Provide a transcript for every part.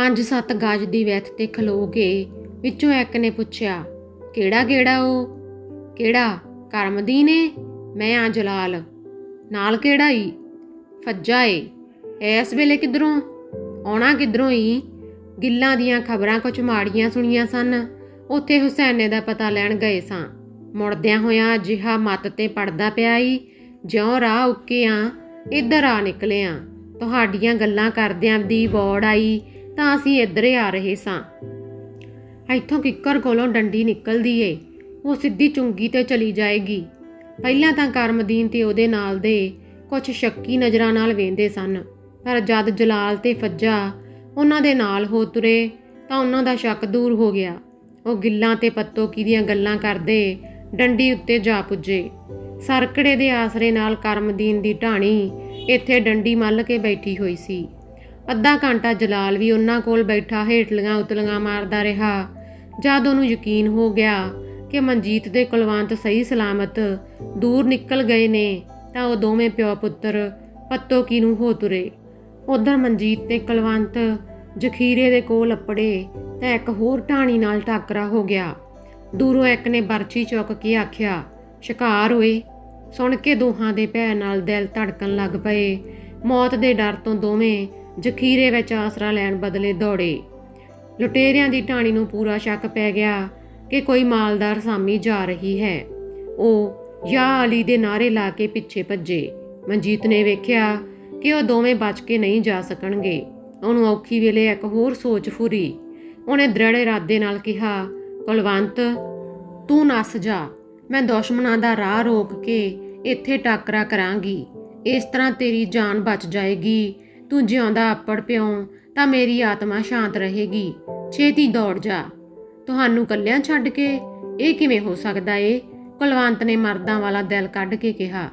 5-7 ਗਜ ਦੀ ਵੈਥ ਤੇ ਖਲੋ ਕੇ ਵਿੱਚੋਂ ਇੱਕ ਨੇ ਪੁੱਛਿਆ, ਕਿਹੜਾ ਕਿਹੜਾ ਉਹ ਕਿਹੜਾ? ਕਰਮਦੀ ਨੇ? ਮੈਂ ਆ ਜਲਾਲ। ਨਾਲ ਕਿਹੜਾ ਈ? ਫੱਜਾ ਏ। ਐਸ ਵੇਲੇ ਕਿਧਰੋਂ? ਆਉਣਾ ਕਿਧਰੋਂ ਈ? ਗਿੱਲਾਂ ਦੀਆਂ ਖਬਰਾਂ ਕੁਝ ਮਾੜੀਆਂ ਸੁਣੀਆਂ ਸਨ। ਉੱਥੇ ਹੁਸੈਨੇ ਦਾ ਪਤਾ ਲੈਣ ਗਏ ਸਾਂ। ਮੁੜਦਿਆਂ ਹੋਇਆਂ ਜਿਹਾ ਮੱਤ ਤੇ ਪੜਦਾ ਪਿਆ ਈ, ਜਿਉਂ ਰਾਹ ਉੱਕੇ ਆ, ਇੱਧਰ ਆ ਨਿਕਲੇ ਨਿਕਲਿਆਂ ਤੁਹਾਡੀਆਂ ਗੱਲਾਂ ਕਰਦਿਆਂ ਦੀ ਬੋੜ ਆਈ ਤਾਂ ਅਸੀਂ ਇੱਧਰੇ ਆ ਰਹੇ ਸਾਂ। ਇੱਥੋਂ ਕਿੱਕਰ ਕੋਲੋਂ ਡੰਡੀ ਨਿਕਲਦੀ ਏ। ਉਹ ਸਿੱਧੀ ਚੁੰਗੀ ਤੇ ਚਲੀ ਜਾਏਗੀ। ਪਹਿਲਾਂ ਤਾਂ ਕਰਮਦੀਨ ਤੇ ਉਹਦੇ ਨਾਲ ਦੇ ਕੁਝ ਸ਼ੱਕੀ ਨਜ਼ਰਾਂ ਨਾਲ ਵੇਂਦੇ ਸਨ। ਪਰ ਜਦ ਜਲਾਲ ਤੇ ਫੱਜਾ ਉਹਨਾਂ ਦੇ ਨਾਲ ਹੋ ਤੁਰੇ ਤਾਂ ਉਹਨਾਂ ਦਾ ਸ਼ੱਕ ਦੂਰ ਹੋ ਗਿਆ। ਉਹ ਗਿੱਲਾਂ ਤੇ ਪੱਤੋਕੀ ਦੀਆਂ ਗੱਲਾਂ ਕਰਦੇ ਡੰਡੀ ਉੱਤੇ ਜਾ ਪੁੱਜੇ। ਸਰਕੜੇ ਦੇ ਆਸਰੇ ਨਾਲ ਕਰਮਦੀਨ ਦੀ ਢਾਣੀ ਇੱਥੇ ਡੰਡੀ ਮੱਲ ਕੇ ਬੈਠੀ ਹੋਈ ਸੀ। ਅੱਧਾ ਘੰਟਾ ਜਲਾਲ ਵੀ ਉਹਨਾਂ ਕੋਲ ਬੈਠਾ ਹੇਠਲੀਆਂ ਉਤਲੀਆਂ ਮਾਰਦਾ ਰਿਹਾ। ਜਦ ਉਹਨੂੰ ਯਕੀਨ ਹੋ ਗਿਆ ਕਿ ਮਨਜੀਤ ਦੇ ਕੁਲਵੰਤ ਸਹੀ ਸਲਾਮਤ ਦੂਰ ਨਿਕਲ ਗਏ ਨੇ, ਤਾਂ ਉਹ ਦੋਵੇਂ ਪਿਓ ਪੁੱਤਰ ਪੱਤੋ ਕੀ ਨੂੰ ਹੋ ਤੁਰੇ। ਉਧਰ ਮਨਜੀਤ ਤੇ ਕੁਲਵੰਤ ਜਖੀਰੇ ਦੇ ਕੋਲ ਅਪੜੇ ਤਾਂ ਇੱਕ ਹੋਰ ਢਾਣੀ ਨਾਲ ਟਾਕਰਾ ਹੋ ਗਿਆ। ਦੂਰੋਂ ਇੱਕ ਨੇ ਬਰਚੀ ਚੁੱਕ ਕੇ ਆਖਿਆ, ਸ਼ਿਕਾਰ ਹੋਏ ਸੁਣ ਕੇ ਦੋਹਾਂ ਦੇ ਭੈ ਨਾਲ ਦਿਲ ਧੜਕਣ ਲੱਗ ਪਏ। ਮੌਤ ਦੇ ਡਰ ਤੋਂ ਦੋਵੇਂ ਜਖੀਰੇ ਵਿੱਚ ਆਸਰਾ ਲੈਣ ਬਦਲੇ ਦੌੜੇ। ਲੁਟੇਰਿਆਂ ਦੀ ਢਾਣੀ ਨੂੰ ਪੂਰਾ ਸ਼ੱਕ ਪੈ ਗਿਆ ਕਿ ਕੋਈ ਮਾਲਦਾਰ ਸਾਮੀ ਜਾ ਰਹੀ ਹੈ। ਉਹ ਯਾ ਅਲੀ ਦੇ ਨਾਰੇ ਲਾ ਕੇ ਪਿੱਛੇ ਭੱਜੇ। ਮਨਜੀਤ ਨੇ ਵੇਖਿਆ ਕਿ ਉਹ ਦੋਵੇਂ ਬਚ ਕੇ ਨਹੀਂ ਜਾ ਸਕਣਗੇ। ਉਹਨੂੰ ਔਖੀ ਵੇਲੇ ਇੱਕ ਹੋਰ ਸੋਚ ਫੁਰੀ। ਉਹਨੇ ਦ੍ਰਿੜ ਇਰਾਦੇ ਨਾਲ ਕਿਹਾ, ਕੁਲਵੰਤ, ਤੂੰ ਨੱਸ ਜਾ। ਮੈਂ ਦੁਸ਼ਮਣਾਂ ਦਾ ਰਾਹ ਰੋਕ ਕੇ ਇੱਥੇ ਟਾਕਰਾ ਕਰਾਂਗੀ। ਇਸ ਤਰ੍ਹਾਂ ਤੇਰੀ ਜਾਨ ਬਚ ਜਾਏਗੀ। ਤੂੰ ਜਿਉਂਦਾ ਅੱਪੜ ਪਿਉ, ਤਾਂ ਮੇਰੀ ਆਤਮਾ ਸ਼ਾਂਤ ਰਹੇਗੀ। ਛੇਤੀ ਦੌੜ ਜਾ। ਤੁਹਾਨੂੰ ਕੱਲਿਆਂ ਛੱਡ ਕੇ ਇਹ ਕਿਵੇਂ ਹੋ ਸਕਦਾ ਏ? ਕੁਲਵੰਤ ਨੇ ਮਰਦਾਂ ਵਾਲਾ ਦਿਲ ਕੱਢ ਕੇ ਕਿਹਾ,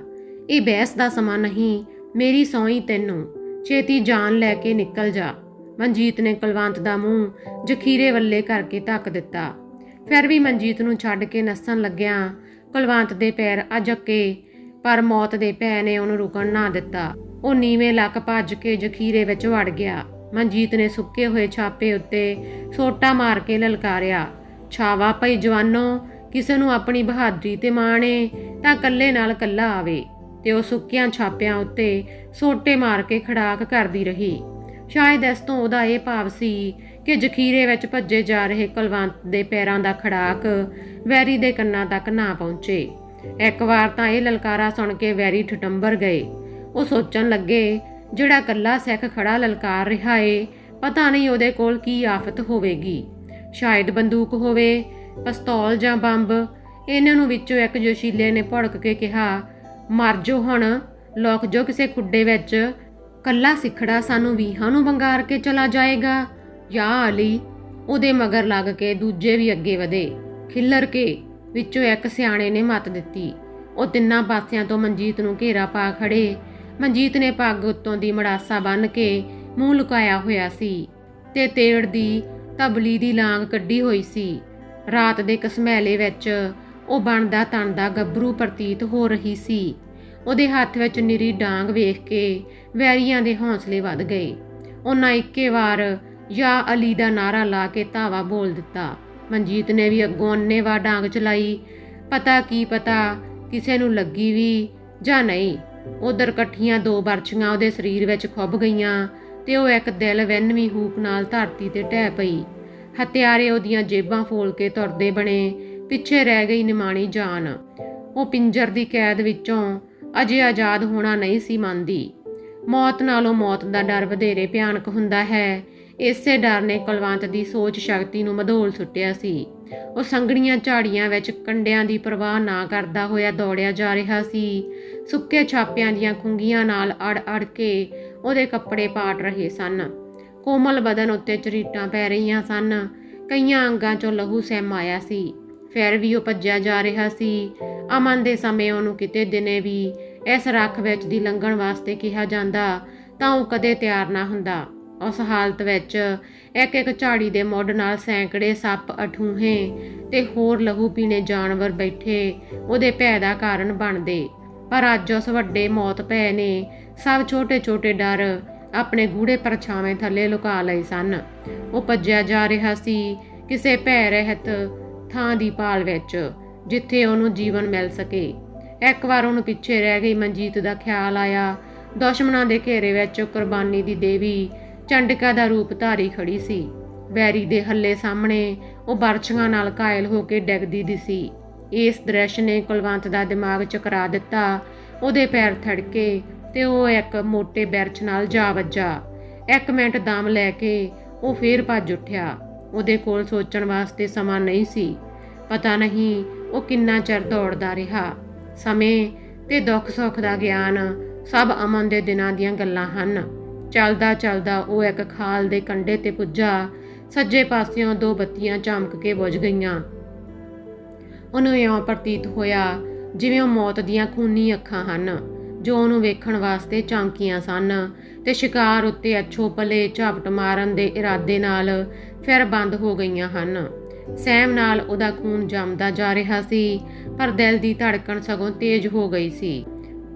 ਇਹ ਬਹਿਸ ਦਾ ਸਮਾਂ ਨਹੀਂ, ਮੇਰੀ ਸੌਈ ਤੈਨੂੰ। ਛੇਤੀ ਜਾਨ ਲੈ ਕੇ ਨਿਕਲ ਜਾ। ਮਨਜੀਤ ਨੇ ਕੁਲਵੰਤ ਦਾ ਮੂੰਹ ਜਖੀਰੇ ਵੱਲੇ ਕਰਕੇ ਧੱਕ ਦਿੱਤਾ। ਫਿਰ ਵੀ ਮਨਜੀਤ ਨੂੰ ਛੱਡ ਕੇ ਨੱਸਣ ਲੱਗਿਆ, ਕੁਲਵੰਤ ਦੇ ਪੈਰ ਅਜੱਕੇ ਪਰ ਮੌਤ ਦੇ ਭੈ ਨੇ ਉਹਨੂੰ ਰੁਕਣ ਨਾ ਦਿੱਤਾ। ਉਹ ਨੀਵੇਂ ਲੱਕ ਭੱਜ ਕੇ ਜਖੀਰੇ ਵਿੱਚ ਵੜ ਗਿਆ। ਮਨਜੀਤ ਨੇ ਸੁੱਕੇ ਹੋਏ ਛਾਪੇ ਉੱਤੇ ਸੋਟਾ ਮਾਰ ਕੇ ਲਲਕਾਰਿਆ, ਛਾਵਾ ਪਈ ਜਵਾਨੋ, ਕਿਸੇ ਨੂੰ ਆਪਣੀ ਬਹਾਦਰੀ ਤੇ ਮਾਣੇ ਤਾਂ ਕੱਲੇ ਨਾਲ ਕੱਲਾ ਆਵੇ। ਤੇ ਉਹ ਸੁੱਕਿਆਂ ਛਾਪਿਆਂ ਉੱਤੇ ਸੋਟੇ ਮਾਰ ਕੇ ਖੜਾਕ ਕਰਦੀ ਰਹੀ। ਸ਼ਾਇਦ ਇਸ ਤੋਂ ਉਹਦਾ ਇਹ ਭਾਵ ਸੀ ਕਿ ਜਖੀਰੇ ਵਿੱਚ ਭੱਜੇ ਜਾ ਰਹੇ ਕੁਲਵੰਤ ਦੇ ਪੈਰਾਂ ਦਾ ਖੜਾਕ ਵੈਰੀ ਦੇ ਕੰਨਾਂ ਤੱਕ ਨਾ ਪਹੁੰਚੇ। ਇੱਕ ਵਾਰ ਤਾਂ ਇਹ ਲਲਕਾਰਾ ਸੁਣ ਕੇ ਵੈਰੀ ਠਟੰਬਰ ਗਏ। ਉਹ ਸੋਚਣ ਲੱਗੇ, ਜਿਹੜਾ ਕੱਲਾ ਸਿੱਖ ਖੜਾ ਲਲਕਾਰ ਰਿਹਾ ਏ, ਪਤਾ ਨਹੀਂ ਉਹਦੇ ਕੋਲ ਕੀ ਆਫਤ ਹੋਵੇਗੀ। ਸ਼ਾਇਦ ਬੰਦੂਕ ਹੋਵੇ, ਪਿਸਤੌਲ ਜਾਂ ਬੰਬ, ਇਹਨਾਂ ਨੂੰ ਵਿੱਚੋਂ ਇੱਕ ਜੋਸ਼ੀਲੇ ਨੇ ਭੜਕ ਕੇ ਕਿਹਾ, ਮਰ ਜੋ ਹੁਣ, ਲੋਕ ਜੋ ਕਿਸੇ ਖੁੱਡੇ ਵਿੱਚ ਕੱਲਾ ਸਿੱਖੜਾ ਸਾਨੂੰ ਵੀਹਾਂ ਨੂੰ ਬੰਗਾਰ ਕੇ ਚਲਾ ਜਾਏਗਾ। ਯਾ ਅਲੀ, ਉਹਦੇ ਮਗਰ ਲੱਗ ਕੇ ਦੂਜੇ ਵੀ ਅੱਗੇ ਵਧੇ। ਖਿੱਲਰ ਕੇ, ਵਿੱਚੋਂ ਇੱਕ ਸਿਆਣੇ ਨੇ ਮਤ ਦਿੱਤੀ। ਉਹ ਤਿੰਨਾਂ ਪਾਸਿਆਂ ਤੋਂ ਮਨਜੀਤ ਨੂੰ ਘੇਰਾ ਪਾ ਖੜੇ। ਮਨਜੀਤ ਨੇ ਪੱਗ ਉੱਤੋਂ ਦੀ ਮੜਾਸਾ ਬੰਨ ਕੇ ਮੂੰਹ ਲੁਕਾਇਆ ਹੋਇਆ ਸੀ ਤੇ ਤੇੜ ਦੀ ਤਬਲੀ ਦੀ ਲਾਂਗ ਕੱਢੀ ਹੋਈ ਸੀ। ਰਾਤ ਦੇ ਕਸਮੈਲੇ ਵਿੱਚ ਉਹ ਬਣਦਾ ਤਣਦਾ ਗੱਭਰੂ ਪ੍ਰਤੀਤ ਹੋ ਰਹੀ ਸੀ। ਉਹਦੇ ਹੱਥ ਵਿੱਚ ਨਿਰੀ ਡਾਂਗ ਵੇਖ ਕੇ ਵੈਰੀਆਂ ਦੇ ਹੌਸਲੇ ਵੱਧ ਗਏ। ਉਹਨਾਂ ਇੱਕੇ ਵਾਰ ਯਾ ਅਲੀ ਦਾ ਨਾਰਾ ਲਾ ਕੇ ਧਾਵਾ ਬੋਲ ਦਿੱਤਾ। ਮਨਜੀਤ ਨੇ ਵੀ ਅੱਗੋਂ ਅੰਨੇਵਾ ਡਾਂਗ ਚਲਾਈ। ਪਤਾ ਕੀ ਪਤਾ ਕਿਸੇ ਨੂੰ ਲੱਗੀ ਵੀ ਜਾਂ ਨਹੀਂ। ਉਧਰ ਇਕੱਠੀਆਂ ਦੋ ਬਰਛੀਆਂ ਉਹਦੇ ਸਰੀਰ ਵਿੱਚ ਖੁੱਭ ਗਈਆਂ ਤੇ ਉਹ ਇੱਕ ਦਿਲ ਵੰਨਵੀਂ ਹੂਕ ਨਾਲ ਧਰਤੀ ਤੇ ਟਹਿ ਪਈ। ਹਥਿਆਰੇ ਉਹਦੀਆਂ ਜੇਬਾਂ ਫੋਲ ਕੇ ਤੁਰਦੇ ਬਣੇ, ਪਿੱਛੇ ਰਹਿ ਗਈ ਨਿਮਾਣੀ ਜਾਨ। ਉਹ ਪਿੰਜਰ ਦੀ ਕੈਦ ਵਿੱਚੋਂ ਅਜੇ ਆਜ਼ਾਦ ਹੋਣਾ ਨਹੀਂ ਸੀ ਮੰਨਦੀ। ਮੌਤ ਨਾਲੋਂ ਮੌਤ ਦਾ ਡਰ ਵਧੇਰੇ ਭਿਆਨਕ ਹੁੰਦਾ ਹੈ। ਇਸੇ ਡਰ ਨੇ ਕੁਲਵੰਤ ਦੀ ਸੋਚ ਸ਼ਕਤੀ ਨੂੰ ਮਧੋਲ ਸੁੱਟਿਆ ਸੀ। ਉਹ ਸੰਗਣੀਆਂ ਝਾੜੀਆਂ ਵਿੱਚ ਕੰਡਿਆਂ ਦੀ ਪਰਵਾਹ ਨਾ ਕਰਦਾ ਹੋਇਆ ਦੌੜਿਆ ਜਾ ਰਿਹਾ ਸੀ। ਸੁੱਕੇ ਛਾਪਿਆਂ ਦੀਆਂ ਖੁੰਗੀਆਂ ਨਾਲ ਅੜ ਅੜ ਕੇ ਉਹਦੇ ਕੱਪੜੇ ਪਾਟ ਰਹੇ ਸਨ। ਕੋਮਲ ਬਦਨ ਉੱਤੇ ਚਰੀਟਾਂ ਪੈ ਰਹੀਆਂ ਸਨ। ਕਈਆਂ ਅੰਗਾਂ 'ਚੋਂ ਲਹੂ ਸਹਿਮ ਆਇਆ ਸੀ। ਫਿਰ ਵੀ ਉਹ ਭੱਜਿਆ ਜਾ ਰਿਹਾ ਸੀ। ਅਮਨ ਦੇ ਸਮੇਂ ਉਹਨੂੰ ਕਿਤੇ ਦਿਨੇ ਵੀ ਇਸ ਰੱਖ ਵਿੱਚ ਦੀ ਲੰਘਣ ਵਾਸਤੇ ਕਿਹਾ ਜਾਂਦਾ ਤਾਂ ਉਹ ਕਦੇ ਤਿਆਰ ਨਾ ਹੁੰਦਾ। ਉਸ ਹਾਲਤ ਵਿੱਚ ਇੱਕ ਇੱਕ ਝਾੜੀ ਦੇ ਮੁੱਢ ਨਾਲ ਸੈਂਕੜੇ ਸੱਪ ਅਠੂਹੇ ਤੇ ਹੋਰ ਲਹੂ ਪੀਣੇ ਜਾਨਵਰ ਬੈਠੇ ਉਹਦੇ ਭੈ ਦਾ ਕਾਰਨ ਬਣਦੇ। ਪਰ ਅੱਜ ਉਸ ਵੱਡੇ ਮੌਤ ਭੈ ਨੇ ਸਭ ਛੋਟੇ ਛੋਟੇ ਡਰ ਆਪਣੇ ਗੂੜੇ ਪਰਛਾਵੇਂ ਥੱਲੇ ਲੁਕਾ ਲਏ ਸਨ। ਉਹ ਭੱਜਿਆ ਜਾ ਰਿਹਾ ਸੀ ਕਿਸੇ ਭੈ ਰਹਿਤ ਥਾਂ ਦੀ ਪਾਲ ਵਿੱਚ, ਜਿੱਥੇ ਉਹਨੂੰ ਜੀਵਨ ਮਿਲ ਸਕੇ। ਇੱਕ ਵਾਰ ਉਹਨੂੰ ਪਿੱਛੇ ਰਹਿ ਗਈ ਮਨਜੀਤ ਦਾ ਖਿਆਲ ਆਇਆ। ਦੁਸ਼ਮਣਾਂ ਦੇ ਘੇਰੇ ਵਿੱਚ ਕੁਰਬਾਨੀ ਦੀ ਦੇਵੀ ਚੰਡਕਾ ਦਾ ਰੂਪ ਧਾਰੀ ਖੜੀ ਸੀ। ਵੈਰੀ ਦੇ ਹੱਲੇ ਸਾਹਮਣੇ ਉਹ ਬਰਛੀਆਂ ਨਾਲ ਘਾਇਲ ਹੋ ਕੇ ਡਿੱਗਦੀ ਦਿਸੀ ਇਸ ਦ੍ਰਿਸ਼ ਨੇ ਕੁਲਵੰਤ ਦਾ ਦਿਮਾਗ ਚਕਰਾ ਦਿੱਤਾ। ਉਹਦੇ ਪੈਰ ਥੜਕੇ ਤੇ ਉਹ ਇੱਕ ਮੋਟੇ ਬਿਰਛ ਨਾਲ ਜਾ ਵੱਜਾ। ਇੱਕ ਮਿੰਟ ਦਮ ਲੈ ਕੇ ਉਹ ਫੇਰ ਭੱਜ ਉੱਠਿਆ। ਉਹਦੇ ਕੋਲ ਸੋਚਣ ਵਾਸਤੇ ਸਮਾਂ ਨਹੀਂ ਸੀ। ਪਤਾ ਨਹੀਂ ਉਹ ਕਿੰਨਾ ਚਿਰ ਦੌੜਦਾ ਰਿਹਾ। ਸਮੇਂ ਤੇ ਦੁੱਖ ਸੁੱਖ ਦਾ ਗਿਆਨ ਸਭ ਅਮਨ ਦੇ ਦਿਨਾਂ ਦੀਆਂ ਗੱਲਾਂ ਹਨ। ਚੱਲਦਾ ਚੱਲਦਾ ਉਹ ਇੱਕ ਖਾਲ ਦੇ ਕੰਢੇ ਤੇ ਪੁੱਜਾ, ਸੱਜੇ ਪਾਸਿਓਂ ਦੋ ਬੱਤੀਆਂ ਚਮਕ ਕੇ ਬੁਝ ਗਈਆਂ। ਉਹਨੂੰ ਇਉਂ ਪ੍ਰਤੀਤ ਹੋਇਆ ਜਿਵੇਂ ਉਹ ਮੌਤ ਦੀਆਂ ਖੂਨੀ ਅੱਖਾਂ ਹਨ, ਜੋ ਉਹਨੂੰ ਵੇਖਣ ਵਾਸਤੇ ਚੌਂਕੀਆਂ ਸਨ ਤੇ ਸ਼ਿਕਾਰ ਉੱਤੇ ਅੱਛੋ ਪਲੇ ਝਾਪਟ ਮਾਰਨ ਦੇ ਇਰਾਦੇ ਨਾਲ ਫਿਰ ਬੰਦ ਹੋ ਗਈਆਂ ਹਨ। ਸਹਿਮ ਨਾਲ ਉਹਦਾ ਖੂਨ ਜੰਮਦਾ ਜਾ ਰਿਹਾ ਸੀ, ਪਰ ਦਿਲ ਦੀ ਧੜਕਣ ਸਗੋਂ ਤੇਜ਼ ਹੋ ਗਈ ਸੀ।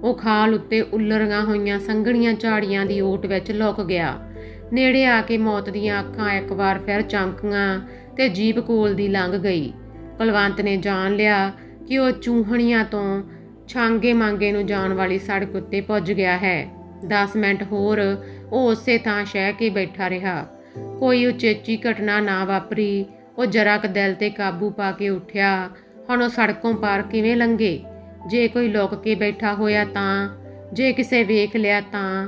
ਉਹ ਖਾਲ ਉੱਤੇ ਉੱਲਰੀਆਂ ਹੋਈਆਂ ਸੰਘਣੀਆਂ ਝਾੜੀਆਂ ਦੀ ਓਟ ਵਿੱਚ ਲੁਕ ਗਿਆ। ਨੇੜੇ ਆ ਕੇ ਮੌਤ ਦੀਆਂ ਅੱਖਾਂ ਇੱਕ ਵਾਰ ਫਿਰ ਚਮਕੀਆਂ ਤੇ ਜੀਪ ਕੋਲ ਦੀ ਲੰਘ ਗਈ। ਕੁਲਵੰਤ ਨੇ ਜਾਣ ਲਿਆ ਕਿ ਉਹ ਚੂਹਣੀਆਂ ਤੋਂ ਛਾਂਗੇ ਮੰਗੇ ਨੂੰ ਜਾਣ ਵਾਲੀ ਸੜਕ ਉੱਤੇ ਪੁੱਜ ਗਿਆ ਹੈ। 10 ਮਿੰਟ ਹੋਰ ਉਹ ਉਸੇ ਥਾਂ ਸ਼ਹਿ ਕੇ ਬੈਠਾ ਰਿਹਾ। ਕੋਈ ਉਚੇਚੀ ਘਟਨਾ ਨਾ ਵਾਪਰੀ। ਉਹ ਜਰਾ ਕ ਦਿਲ ਤੇ ਕਾਬੂ ਪਾ ਕੇ ਉੱਠਿਆ। ਹੁਣ ਉਹ ਸੜਕੋਂ ਪਾਰ ਕਿਵੇਂ ਲੰਘੇ? ਜੇ ਕੋਈ ਲੁਕ ਕੇ ਬੈਠਾ ਹੋਇਆ ਤਾਂ, ਜੇ ਕਿਸੇ ਵੇਖ ਲਿਆ ਤਾਂ,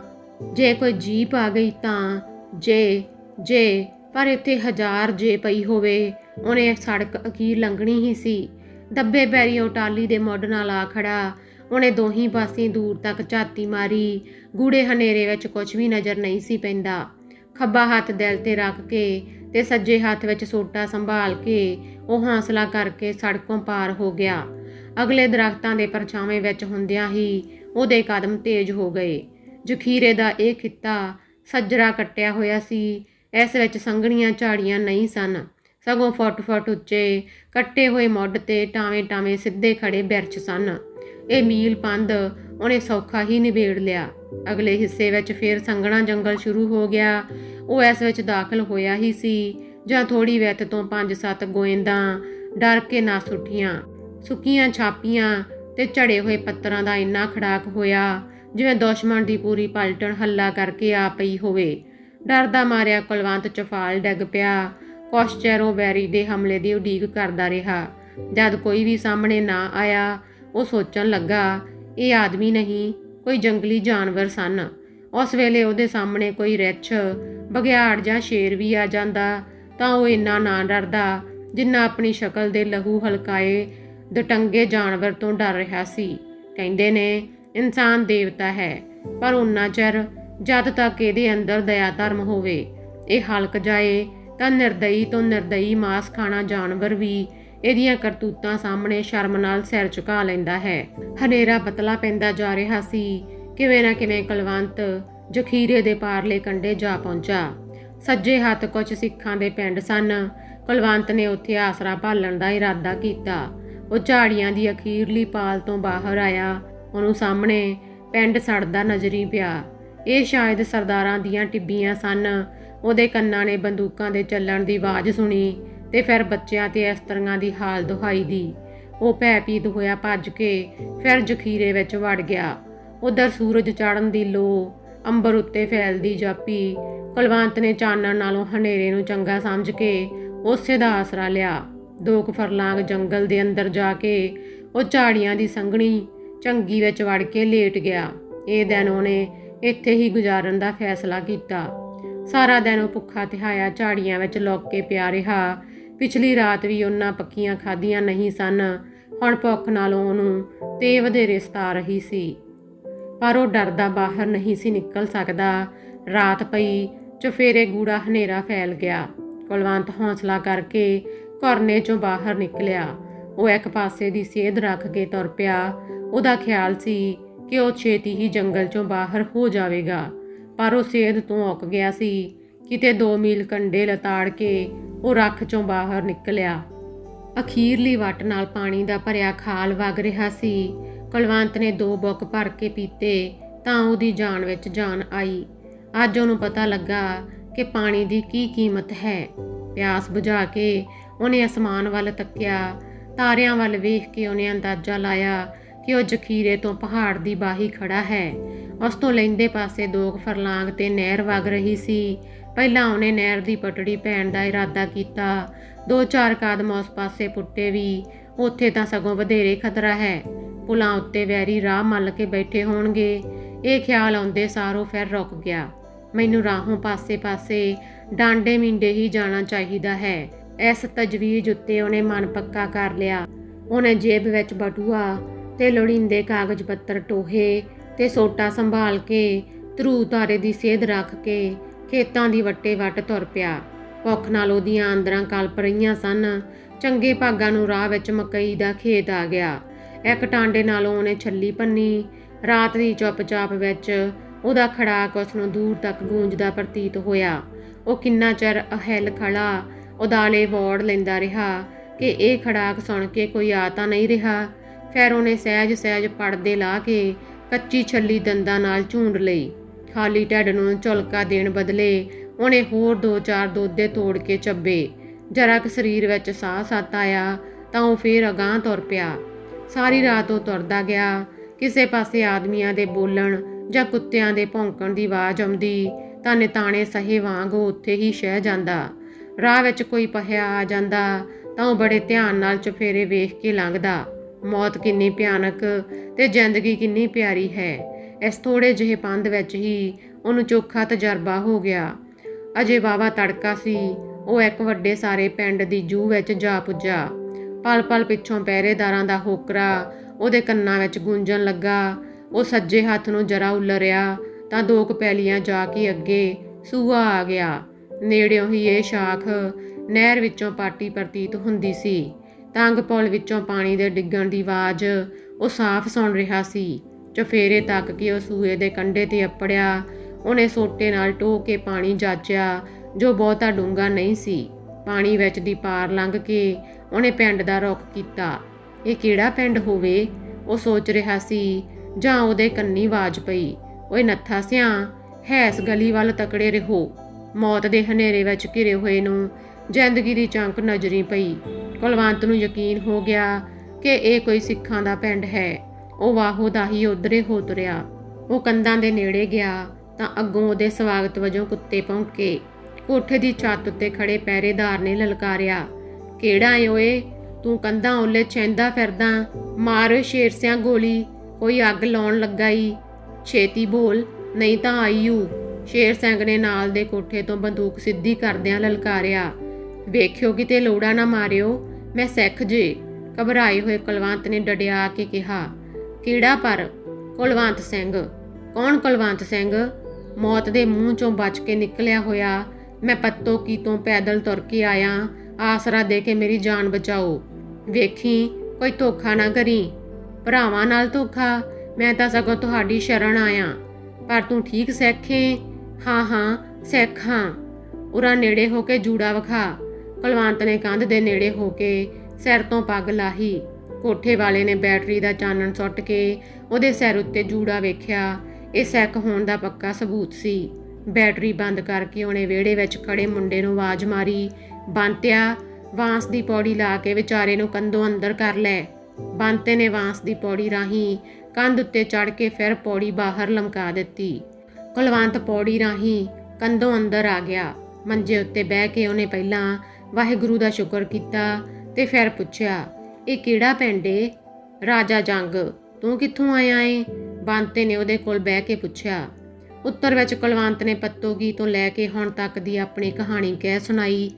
ਜੇ ਕੋਈ ਜੀਪ ਆ ਗਈ ਤਾਂ, ਜੇ ਜੇ, ਪਰ ਇੱਥੇ ਹਜ਼ਾਰ ਜੇ ਪਈ ਹੋਵੇ, ਉਹਨੇ ਸੜਕ ਅਖੀਰ ਲੰਘਣੀ ਹੀ ਸੀ। ਦੱਬੇ ਪੈਰੀ ਉਹ ਟਾਲੀ ਦੇ ਮੁੱਢ ਨਾਲ ਆ ਖੜਾ, ਉਹਨੇ ਦੋਹੀਂ ਪਾਸੇ ਦੂਰ ਤੱਕ ਝਾਤੀ ਮਾਰੀ ਗੂੜੇ ਹਨੇਰੇ ਵਿੱਚ ਕੁਝ ਵੀ ਨਜ਼ਰ ਨਹੀਂ ਸੀ ਪੈਂਦਾ। ਖੱਬਾ ਹੱਥ ਦਿਲ ਤੇ ਰੱਖ ਕੇ ਤੇ ਸੱਜੇ ਹੱਥ ਵਿੱਚ ਸੋਟਾ ਸੰਭਾਲ ਕੇ ਉਹ ਹੌਸਲਾ ਕਰਕੇ ਸੜਕੋਂ ਪਾਰ ਹੋ ਗਿਆ। ਅਗਲੇ ਦਰਖਤਾਂ ਦੇ ਪਰਛਾਵੇਂ ਵਿੱਚ ਹੁੰਦਿਆਂ ਹੀ ਉਹਦੇ ਕਦਮ ਤੇਜ਼ ਹੋ ਗਏ। ਜਖੀਰੇ ਦਾ ਇਹ ਖਿੱਤਾ ਸੱਜਰਾ ਕੱਟਿਆ ਹੋਇਆ ਸੀ। ਇਸ ਵਿੱਚ ਸੰਘਣੀਆਂ ਝਾੜੀਆਂ ਨਹੀਂ ਸਨ। ਸਗੋਂ ਫੁੱਟ-ਫੁੱਟ ਉੱਚੇ ਕੱਟੇ ਹੋਏ ਮੁੱਢ ਤੇ ਟਾਵੇਂ-ਟਾਵੇਂ ਸਿੱਧੇ ਖੜੇ ਬਿਰਛ ਸਨ। ਇਹ ਮੀਲ ਪੰਧ ਉਹਨੇ ਸੌਖਾ ਹੀ ਨਿਬੇੜ ਲਿਆ। ਅਗਲੇ ਹਿੱਸੇ ਵਿੱਚ ਫੇਰ ਸੰਘਣਾ ਜੰਗਲ ਸ਼ੁਰੂ ਹੋ ਗਿਆ। ਉਹ ਇਸ ਵਿੱਚ ਦਾਖਲ ਹੋਇਆ ਹੀ ਸੀ। ਜਾਂ ਥੋੜੀ ਵਿੱਤ ਤੋਂ 5-7 ਗੋਇੰਦਾਂ ਡਰ ਕੇ ਨਾ ਉੱਠੀਆਂ ਸੁੱਕੀਆਂ ਛਾਪੀਆਂ ਤੇ ਝੜੇ ਹੋਏ ਪੱਤਰਾਂ ਦਾ ਇੰਨਾ ਖੜਾਕ ਹੋਇਆ ਜਿਵੇਂ ਦੁਸ਼ਮਣ ਦੀ ਪੂਰੀ ਪਲਟਣ ਹੱਲਾ ਕਰਕੇ ਆ ਪਈ ਹੋਵੇ। ਡਰਦਾ ਮਾਰਿਆ ਕੁਲਵੰਤ ਚਫਾਲ ਡੱਗ ਪਿਆ। ਕੁਛ ਚਿਰ ਵੈਰੀ ਦੇ ਹਮਲੇ ਦੀ ਉਡੀਕ ਕਰਦਾ ਰਿਹਾ। ਜਦ ਕੋਈ ਵੀ ਸਾਹਮਣੇ ਨਾ ਆਇਆ, ਉਹ ਸੋਚਣ ਲੱਗਾ, ਇਹ ਆਦਮੀ ਨਹੀਂ, ਕੋਈ ਜੰਗਲੀ ਜਾਨਵਰ ਸਨ। ਉਸ ਵੇਲੇ ਉਹਦੇ ਸਾਹਮਣੇ ਕੋਈ ਰਿੱਛ ਬਗਿਆੜ ਜਾਂ ਸ਼ੇਰ ਵੀ ਆ ਜਾਂਦਾ ਤਾਂ ਉਹ ਇੰਨਾ ਨਾ ਡਰਦਾ ਜਿੰਨਾ ਆਪਣੀ ਸ਼ਕਲ ਦੇ ਲਹੂ ਹਲਕਾਏ ਦਟੰਗੇ ਜਾਨਵਰ ਤੋਂ ਡਰ ਰਿਹਾ ਸੀ। ਕਹਿੰਦੇ ਨੇ, ਇਨਸਾਨ ਦੇਵਤਾ ਹੈ, ਪਰ ਉਨਾ ਚਿਰ ਜਦ ਤੱਕ ਇਹਦੇ ਅੰਦਰ ਦਇਆ ਧਰਮ ਹੋਵੇ, ਇਹ ਹਲਕ ਜਾਏ, ਤਾਂ ਨਿਰਦਈ ਤੋਂ ਨਿਰਦਈ ਮਾਸ ਖਾਣਾ ਜਾਨਵਰ ਵੀ ਇਹਦੀਆਂ ਕਰਤੂਤਾਂ ਸਾਹਮਣੇ ਸ਼ਰਮ ਨਾਲ ਸਿਰ ਝੁਕਾ ਲੈਂਦਾ ਹੈ। ਹਨੇਰਾ ਪਤਲਾ ਪੈਂਦਾ ਜਾ ਰਿਹਾ ਸੀ। ਕਿਵੇਂ ਨਾ ਕਿਵੇਂ ਕੁਲਵੰਤ ਜਖੀਰੇ ਦੇ ਪਾਰਲੇ ਕੰਢੇ ਜਾ ਪਹੁੰਚਾ। ਸੱਜੇ ਹੱਥ ਕੁਝ ਸਿੱਖਾਂ ਦੇ ਪਿੰਡ ਸਨ। ਕੁਲਵੰਤ ਨੇ ਉੱਥੇ ਆਸਰਾ ਭਾਲਣ ਦਾ ਇਰਾਦਾ ਕੀਤਾ। ਉਹ ਝਾੜੀਆਂ ਦੀ ਅਖੀਰਲੀ ਪਾਲ ਤੋਂ ਬਾਹਰ ਆਇਆ। ਉਹਨੂੰ ਸਾਹਮਣੇ ਪਿੰਡ ਸੜਦਾ ਨਜ਼ਰੀ ਪਿਆ। ਇਹ ਸ਼ਾਇਦ ਸਰਦਾਰਾਂ ਦੀਆਂ ਟਿੱਬੀਆਂ ਸਨ। ਉਹਦੇ ਕੰਨਾਂ ਨੇ ਬੰਦੂਕਾਂ ਦੇ ਚੱਲਣ ਦੀ ਆਵਾਜ਼ ਸੁਣੀ ਤੇ ਫਿਰ ਬੱਚਿਆਂ ਤੇ ਇਸਤਰੀਆਂ ਦੀ ਹਾਲ ਦੁਹਾਈ ਦੀ। ਉਹ ਭੈ ਪੀਤ ਹੋਇਆ ਭੱਜ ਕੇ ਫਿਰ ਜਖੀਰੇ ਵਿੱਚ ਵੜ ਗਿਆ। ਉਧਰ ਸੂਰਜ ਚੜ੍ਹਨ ਦੀ ਲੋ ਅੰਬਰ ਉੱਤੇ ਫੈਲਦੀ ਜਾਪੀ। ਕੁਲਵੰਤ ਨੇ ਚਾਨਣ ਨਾਲੋਂ ਹਨੇਰੇ ਨੂੰ ਚੰਗਾ ਸਮਝ ਕੇ ਉਸੇ ਦਾ ਆਸਰਾ ਲਿਆ। ਦੋ ਕੁ ਫਰਲਾਂਗ ਜੰਗਲ ਦੇ ਅੰਦਰ ਜਾ ਕੇ ਉਹ ਝਾੜੀਆਂ ਦੀ ਸੰਘਣੀ ਚੰਗੀ ਵਿੱਚ ਵੜ ਕੇ ਲੇਟ ਗਿਆ। ਇਹ ਦਿਨ ਉਹਨੇ ਇੱਥੇ ਹੀ ਗੁਜ਼ਾਰਨ ਦਾ ਫੈਸਲਾ ਕੀਤਾ। ਸਾਰਾ ਦਿਨ ਉਹ ਭੁੱਖਾ ਤਿਹਾਇਆ ਝਾੜੀਆਂ ਵਿੱਚ ਲੁੱਕ ਕੇ ਪਿਆ ਰਿਹਾ। ਪਿਛਲੀ ਰਾਤ ਵੀ ਉਹਨਾਂ ਪੱਕੀਆਂ ਖਾਧੀਆਂ ਨਹੀਂ ਸਨ। ਹੁਣ ਭੁੱਖ ਨਾਲੋਂ ਉਹਨੂੰ ਤੇ ਵਧੇਰੇ ਸਤਾ ਰਹੀ ਸੀ। ਪਰ ਉਹ ਡਰਦਾ ਬਾਹਰ ਨਹੀਂ ਸੀ ਨਿਕਲ ਸਕਦਾ। ਰਾਤ ਪਈ, ਚੁਫੇਰੇ ਗੂੜਾ ਹਨੇਰਾ ਫੈਲ ਗਿਆ। ਕੁਲਵੰਤ ਹੌਸਲਾ ਕਰਕੇ ਘਰਨੇ ਚੋਂ ਬਾਹਰ ਨਿਕਲਿਆ। ਉਹ ਇੱਕ ਪਾਸੇ ਦੀ ਸੇਧ ਰੱਖ ਕੇ ਤੁਰ ਪਿਆ। ਉਹਦਾ ਖਿਆਲ ਸੀ ਕਿ ਉਹ ਛੇਤੀ ਹੀ ਜੰਗਲ ਚੋਂ ਬਾਹਰ ਹੋ ਜਾਵੇਗਾ। ਪਰ ਉਹ ਸੇਧ ਤੋਂ ਉੱਕ ਗਿਆ ਸੀ। ਕਿਤੇ 2 ਮੀਲ ਕੰਡੇ ਲਤਾੜ ਕੇ ਉਹ ਰੱਖ ਚੋਂ ਬਾਹਰ ਨਿਕਲਿਆ। ਅਖੀਰਲੀ ਵਟ ਨਾਲ ਪਾਣੀ ਦਾ ਭਰਿਆ ਖਾਲ ਵਗ ਰਿਹਾ ਸੀ। ਕੁਲਵੰਤ ਨੇ ਦੋ ਬੁੱਕ ਭਰ ਕੇ ਪੀਤੇ ਤਾਂ ਉਹਦੀ ਜਾਨ ਵਿੱਚ ਜਾਨ ਆਈ। ਅੱਜ ਉਹਨੂੰ ਪਤਾ ਲੱਗਾ ਕਿ ਪਾਣੀ ਦੀ ਕੀ ਕੀਮਤ ਹੈ। ਪਿਆਸ ਬੁਝਾ ਕੇ ਉਹਨੇ ਅਸਮਾਨ ਵੱਲ ਤੱਕਿਆ। ਤਾਰਿਆਂ ਵੱਲ ਵੇਖ ਕੇ ਉਹਨੇ ਅੰਦਾਜ਼ਾ ਲਾਇਆ ਕਿ ਉਹ ਜ਼ਖੀਰੇ ਤੋਂ ਪਹਾੜ ਦੀ ਬਾਹੀ ਖੜਾ ਹੈ। ਉਸ ਤੋਂ ਲੈਂਦੇ ਪਾਸੇ ਦੋ ਕੁ ਫਰਲਾਂਗ ਤੇ ਨਹਿਰ ਵਗ ਰਹੀ ਸੀ। ਪਹਿਲਾਂ ਉਹਨੇ ਨਹਿਰ ਦੀ ਪਟੜੀ ਪੈਣ ਦਾ ਇਰਾਦਾ ਕੀਤਾ। ਦੋ ਚਾਰ ਕਦਮ ਉਸ ਪਾਸੇ ਪੁੱਟੇ ਵੀ, ਉੱਥੇ ਤਾਂ ਸਗੋਂ ਵਧੇਰੇ ਖਤਰਾ ਹੈ। ਪੁਲਾਂ ਉੱਤੇ ਵੈਰੀ ਰਾਹ ਮੱਲ ਕੇ ਬੈਠੇ ਹੋਣਗੇ। ਇਹ ਖਿਆਲ ਆਉਂਦੇ ਸਾਰੋ ਫਿਰ ਰੁਕ ਗਿਆ। ਮੈਨੂੰ ਰਾਹੋਂ ਪਾਸੇ-ਪਾਸੇ ਡਾਂਡੇ ਮਿੰਡੇ ਹੀ ਜਾਣਾ ਚਾਹੀਦਾ ਹੈ। ਇਸ ਤਜਵੀਜ਼ ਉੱਤੇ ਉਹਨੇ ਮਨ ਪੱਕਾ ਕਰ ਲਿਆ। ਉਹਨੇ ਜੇਬ ਵਿੱਚ ਬਟੂਆ ਤੇ ਲੋੜੀਂਦੇ ਕਾਗਜ਼ ਪੱਤਰ, ਟੋਹੇ ਤੇ ਸੋਟਾ ਸੰਭਾਲ ਕੇ ਧਰੂ ਤਾਰੇ ਦੀ ਸੇਧ ਰੱਖ ਕੇ ਖੇਤਾਂ ਦੀ ਵੱਟੇ ਵੱਟ ਤੁਰ ਪਿਆ। ਭੁੱਖ ਨਾਲ ਉਹਦੀਆਂ ਅੰਦਰਾਂ ਕਲਪ ਰਹੀਆਂ ਸਨ। ਚੰਗੇ ਭਾਗਾਂ ਨੂੰ ਰਾਹ ਵਿੱਚ ਮਕਈ ਦਾ ਖੇਤ ਆ ਗਿਆ। ਇੱਕ ਟਾਂਡੇ ਨਾਲੋਂ ਉਹਨੇ ਛੱਲੀ ਪੰਨੀ ਰਾਤ ਦੀ ਚੁੱਪਚਾਪ ਵਿੱਚ ਉਹਦਾ ਖੜਾਕ ਉਸ ਨੂੰ ਦੂਰ ਤੱਕ ਗੂੰਜਦਾ ਪ੍ਰਤੀਤ ਹੋਇਆ। ਉਹ ਕਿੰਨਾ ਚਿਰ ਅਹਿਲ ਖੜਾ ਉਦਾਲੇ ਵੋੜ ਲੈਂਦਾ ਰਿਹਾ ਕਿ ਇਹ ਖੜਾਕ ਸੁਣ ਕੇ ਕੋਈ ਆ ਤਾਂ ਨਹੀਂ ਰਿਹਾ। ਫਿਰ ਉਹਨੇ ਸਹਿਜ ਸਹਿਜ ਪੜਦੇ ਲਾ ਕੇ ਕੱਚੀ ਛੱਲੀ ਦੰਦਾਂ ਨਾਲ ਝੂੰਡ ਲਈ। ਖਾਲੀ ਢੱਡ ਨੂੰ ਝੁਲਕਾ ਦੇਣ ਬਦਲੇ ਉਹਨੇ ਹੋਰ ਦੋ ਚਾਰ ਦੋਦੇ ਤੋੜ ਕੇ ਚੱਬੇ। ਜਰਾ ਕਿ ਸਰੀਰ ਵਿੱਚ ਸਾਹ ਸੱਤ ਆਇਆ ਤਾਂ ਉਹ ਫੇਰ ਅਗਾਂਹ ਤੁਰ ਪਿਆ। ਸਾਰੀ ਰਾਤ ਉਹ ਤੁਰਦਾ ਗਿਆ। ਕਿਸੇ ਪਾਸੇ ਆਦਮੀਆਂ ਦੇ ਬੋਲਣ ਜਾਂ ਕੁੱਤਿਆਂ ਦੇ ਭੌਂਕਣ ਦੀ ਆਵਾਜ਼ ਆਉਂਦੀ ਤਾਂ ਨਿਤਾਣੇ ਸਹੇ ਵਾਂਗ ਉਹ ਉੱਥੇ ਹੀ ਸ਼ਹਿ ਜਾਂਦਾ। ਰਾਹ ਵਿੱਚ ਕੋਈ ਪਹਿਆ ਆ ਜਾਂਦਾ, ਤਾਂ ਉਹ ਬੜੇ ਧਿਆਨ ਨਾਲ ਚਫੇਰੇ ਵੇਖ ਕੇ ਲੰਘਦਾ। ਮੌਤ ਕਿੰਨੀ ਭਿਆਨਕ ਤੇ ਜ਼ਿੰਦਗੀ ਕਿੰਨੀ ਪਿਆਰੀ ਹੈ। ਇਸ ਥੋੜੇ ਜਿਹੇ ਪੰਧ ਵਿੱਚ ਹੀ ਉਹਨੂੰ ਚੋਖਾ ਤਜਰਬਾ ਹੋ ਗਿਆ। ਅਜੇ ਵਾਵਾ ਤੜਕਾ ਸੀ, ਉਹ ਇੱਕ ਵੱਡੇ ਸਾਰੇ ਪਿੰਡ ਦੀ ਜੂ ਵਿੱਚ ਜਾ ਪੁੱਜਾ। ਪਲ ਪਲ ਪਿੱਛੋਂ ਪਹਿਰੇਦਾਰਾਂ ਦਾ ਹੋਕਰਾ ਉਹਦੇ ਕੰਨਾਂ ਵਿੱਚ ਗੂੰਜਣ ਲੱਗਾ। ਉਹ ਸੱਜੇ ਹੱਥ ਨੂੰ ਜਰਾ ਉਲਰਿਆ ਤਾਂ ਦੋ ਕਪੈਲੀਆਂ ਜਾ ਕੇ ਅੱਗੇ ਸੂਆ ਆ ਗਿਆ। ਨੇੜਿਓਂ ਹੀ ਇਹ ਸ਼ਾਖ ਨਹਿਰ ਵਿੱਚੋਂ ਪਾਟੀ ਪ੍ਰਤੀਤ ਹੁੰਦੀ ਸੀ। ਤੰਗ ਪੌਲ ਵਿੱਚੋਂ ਪਾਣੀ ਦੇ ਡਿੱਗਣ ਦੀ ਆਵਾਜ਼ ਉਹ ਸਾਫ਼ ਸੁਣ ਰਿਹਾ ਸੀ। ਚਫੇਰੇ ਤੱਕ ਕਿ ਉਹ ਸੂਏ ਦੇ ਕੰਢੇ ਤੇ ਅੱਪੜਿਆ, ਉਹਨੇ ਸੋਟੇ ਨਾਲ ਟੋਹ ਕੇ ਪਾਣੀ ਜਾਚਿਆ, ਜੋ ਬਹੁਤਾ ਡੂੰਘਾ ਨਹੀਂ ਸੀ। ਪਾਣੀ ਵਿੱਚ ਦੀ ਪਾਰ ਲੰਘ ਕੇ ਉਹਨੇ ਪਿੰਡ ਦਾ ਰੁਖ ਕੀਤਾ। ਇਹ ਕਿਹੜਾ ਪਿੰਡ ਹੋਵੇ? ਉਹ ਸੋਚ ਰਿਹਾ ਸੀ। ਜਾਂ ਉਹਦੇ ਕੰਨੀ ਆਵਾਜ਼ ਪਈ, ਓਏ ਨੱਥਾ ਸਿਆ, ਹੈਸ ਗਲੀ ਵੱਲ ਤਕੜੇ ਰਹੋ। ਮੌਤ ਦੇ ਹਨੇਰੇ ਵਿੱਚ ਘਿਰੇ ਹੋਏ ਨੂੰ ਜ਼ਿੰਦਗੀ ਦੀ ਚੌਂਕ ਨਜ਼ਰੀ ਪਈ। ਕੁਲਵੰਤ ਨੂੰ ਯਕੀਨ ਹੋ ਗਿਆ ਕਿ ਇਹ ਕੋਈ ਸਿੱਖਾਂ ਦਾ ਪਿੰਡ ਹੈ। ਉਹ ਵਾਹੋ ਦਾਹੀ ਉਧਰੇ ਹੋ ਤੁਰਿਆ। ਉਹ ਕੰਧਾਂ ਦੇ ਨੇੜੇ ਗਿਆ ਤਾਂ ਅੱਗੋਂ ਉਹਦੇ ਸਵਾਗਤ ਵਜੋਂ ਕੁੱਤੇ ਭੌਂਕੇ। ਕੋਠੇ ਦੀ ਛੱਤ ਉੱਤੇ ਖੜੇ ਪਹਿਰੇਦਾਰ ਨੇ ਲਲਕਾਰਿਆ, ਕਿਹੜਾ ਏ ਓਏ? ਤੂੰ ਕੰਧਾਂ ਉੱਲੇ ਛੈਂਦਾ ਫਿਰਦਾ, ਮਾਰ ਸ਼ੇਰ ਸਿਆਂ ਗੋਲੀ ਕੋਈ ਅੱਗ ਲਾਉਣ ਲੱਗਾ ਈ। ਛੇਤੀ ਬੋਲ, ਨਹੀਂ ਤਾਂ ਆਈਊ ਸ਼ੇਰ ਸਿੰਘ ਨੇ ਨਾਲ ਦੇ ਕੋਠੇ ਤੋਂ ਬੰਦੂਕ ਸਿੱਧੀ ਕਰਦਿਆਂ ਲਲਕਾਰਿਆ। ਵੇਖਿਓ ਕਿਤੇ ਲੋੜਾ ਨਾ ਮਾਰਿਓ। ਮੈਂ ਸਿੱਖ ਜੇ। ਘਬਰਾਏ ਹੋਏ ਕੁਲਵੰਤ ਨੇ ਡੜਿਆ ਕੇ ਕਿਹਾ, ਕਿਹੜਾ ਪਰ? ਕੁਲਵੰਤ ਸਿੰਘ। ਕੌਣ ਕੁਲਵੰਤ ਸਿੰਘ? ਮੌਤ ਦੇ ਮੂੰਹ ਚੋਂ ਬਚ ਕੇ ਨਿਕਲਿਆ ਹੋਇਆ। ਮੈਂ ਪੱਤੋ ਕੀ ਤੋਂ ਪੈਦਲ ਤੁਰ ਕੇ ਆਇਆ। ਆਸਰਾ ਦੇ ਕੇ ਮੇਰੀ ਜਾਨ ਬਚਾਓ। ਵੇਖੀ, ਕੋਈ ਧੋਖਾ ਨਾ ਕਰੀ। ਭਰਾਵਾਂ ਨਾਲ ਧੋਖਾ, ਮੈਂ ਤਾਂ ਸਗੋਂ ਤੁਹਾਡੀ ਸ਼ਰਨ ਆਇਆ। ਪਰ ਤੂੰ ਠੀਕ ਸੈਖੇ ਹਾਂ ਹਾਂ, ਸਿੱਖ ਹਾਂ। ਉਰਾ ਨੇੜੇ ਹੋ ਕੇ ਜੂੜਾ ਵਿਖਾ। ਕੁਲਵੰਤ ਨੇ ਕੰਧ ਦੇ ਨੇੜੇ ਹੋ ਕੇ ਸਿਰ ਤੋਂ ਪੱਗ ਲਾਹੀ। ਕੋਠੇ ਵਾਲੇ ਨੇ ਬੈਟਰੀ ਦਾ ਚਾਨਣ ਸੁੱਟ ਕੇ ਉਹਦੇ ਸਿਰ ਉੱਤੇ ਜੂੜਾ ਵੇਖਿਆ। ਇਹ ਸਿੱਖ ਹੋਣ ਦਾ ਪੱਕਾ ਸਬੂਤ ਸੀ। ਬੈਟਰੀ ਬੰਦ ਕਰਕੇ ਉਹਨੇ ਵਿਹੜੇ ਵਿੱਚ ਖੜੇ ਮੁੰਡੇ ਨੂੰ ਆਵਾਜ਼ ਮਾਰੀ, ਬੰਤਿਆ, ਵਾਂਸ ਦੀ ਪੌੜੀ ਲਾ ਕੇ ਵਿਚਾਰੇ ਨੂੰ ਕੰਧੋਂ ਅੰਦਰ ਕਰ ਲੈ। ਬੰਤੇ ਨੇ ਵਾਂਸ ਦੀ ਪੌੜੀ ਰਾਹੀਂ ਕੰਧ ਉੱਤੇ ਚੜ ਕੇ ਫਿਰ ਪੌੜੀ ਬਾਹਰ ਲਮਕਾ ਦਿੱਤੀ। ਕੁਲਵੰਤ ਪੌੜੀ ਰਾਹੀਂ ਕੰਧੋਂ ਅੰਦਰ ਆ ਗਿਆ। ਮੰਜੇ ਉੱਤੇ ਬਹਿ ਕੇ ਉਹਨੇ ਪਹਿਲਾਂ ਵਾਹਿਗੁਰੂ ਦਾ ਸ਼ੁਕਰ ਕੀਤਾ ਤੇ ਫਿਰ ਪੁੱਛਿਆ, ਇਹ ਕਿਹੜਾ ਪਿੰਡ ਏ? ਰਾਜਾ ਜੰਗ, ਤੂੰ ਕਿੱਥੋਂ ਆਇਆ ਏ? ਬੰਤੇ ਨੇ ਉਹਦੇ ਕੋਲ ਬਹਿ ਕੇ ਪੁੱਛਿਆ, ਉੱਤਰ ਵਿੱਚ ਕੁਲਵੰਤ ਨੇ ਪੱਤੋਗੀ ਤੋਂ ਲੈ ਕੇ ਹੁਣ ਤੱਕ ਦੀ ਆਪਣੀ ਕਹਾਣੀ ਕਹਿ ਸੁਣਾਈ।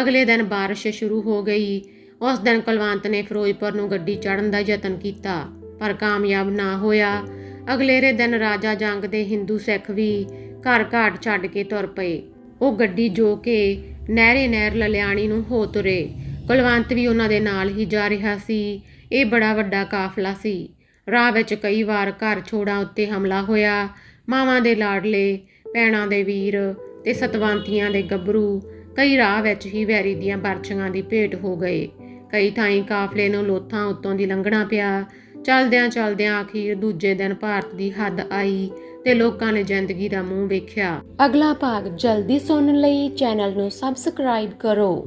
ਅਗਲੇ ਦਿਨ ਬਾਰਿਸ਼ ਸ਼ੁਰੂ ਹੋ ਗਈ ਉਸ ਦਿਨ ਕੁਲਵੰਤ ਨੇ ਫਿਰੋਜ਼ਪੁਰ ਨੂੰ ਗੱਡੀ ਚੜਨ ਦਾ ਯਤਨ ਕੀਤਾ, ਪਰ ਕਾਮਯਾਬ ਨਾ ਹੋਇਆ। ਅਗਲੇਰੇ ਦਿਨ ਰਾਜਾ ਜੰਗ ਦੇ ਹਿੰਦੂ ਸਿੱਖ ਵੀ ਘਰ ਘਾਟ ਛੱਡ ਕੇ ਤੁਰ ਪਏ। ਉਹ ਗੱਡੀ ਜੋ ਕਿ ਨਹਿਰੇ ਨਹਿਰ ਲਲਿਆਣੀ ਨੂੰ ਹੋ ਤੁਰੇ। ਕੁਲਵੰਤ ਵੀ ਉਹਨਾਂ ਦੇ ਨਾਲ ਹੀ ਜਾ ਰਿਹਾ ਸੀ। ਇਹ ਬੜਾ ਵੱਡਾ ਕਾਫਲਾ ਸੀ। ਰਾਹ ਵਿੱਚ ਕਈ ਵਾਰ ਘਰ ਛੋੜਾਂ ਉੱਤੇ ਹਮਲਾ ਹੋਇਆ। ਮਾਵਾਂ ਦੇ ਲਾਡਲੇ, ਭੈਣਾਂ ਦੇ ਵੀਰ ਤੇ ਸਤਵੰਤੀਆਂ ਦੇ ਗੱਭਰੂ ਕਈ ਰਾਹ ਵਿੱਚ ਹੀ ਵੈਰੀ ਦੀਆਂ ਬਰਛੀਆਂ ਦੀ ਭੇਟ ਹੋ ਗਏ। ਕਈ ਥਾਈਂ ਕਾਫਲੇ ਨੂੰ ਲੋਥਾਂ ਉੱਤੋਂ ਦੀ ਲੰਘਣਾ ਪਿਆ। ਚਲਦਿਆਂ ਚਲਦਿਆਂ ਆਖੀਰ ਦੂਜੇ ਦਿਨ ਭਾਰਤ ਦੀ ਹੱਦ ਆਈ ਤੇ ਲੋਕਾਂ ਨੇ ਜ਼ਿੰਦਗੀ ਦਾ ਮੂੰਹ ਵੇਖਿਆ। ਅਗਲਾ ਭਾਗ ਜਲਦੀ ਸੁਣਨ ਲਈ ਚੈਨਲ ਨੂੰ ਸਬਸਕ੍ਰਾਈਬ ਕਰੋ।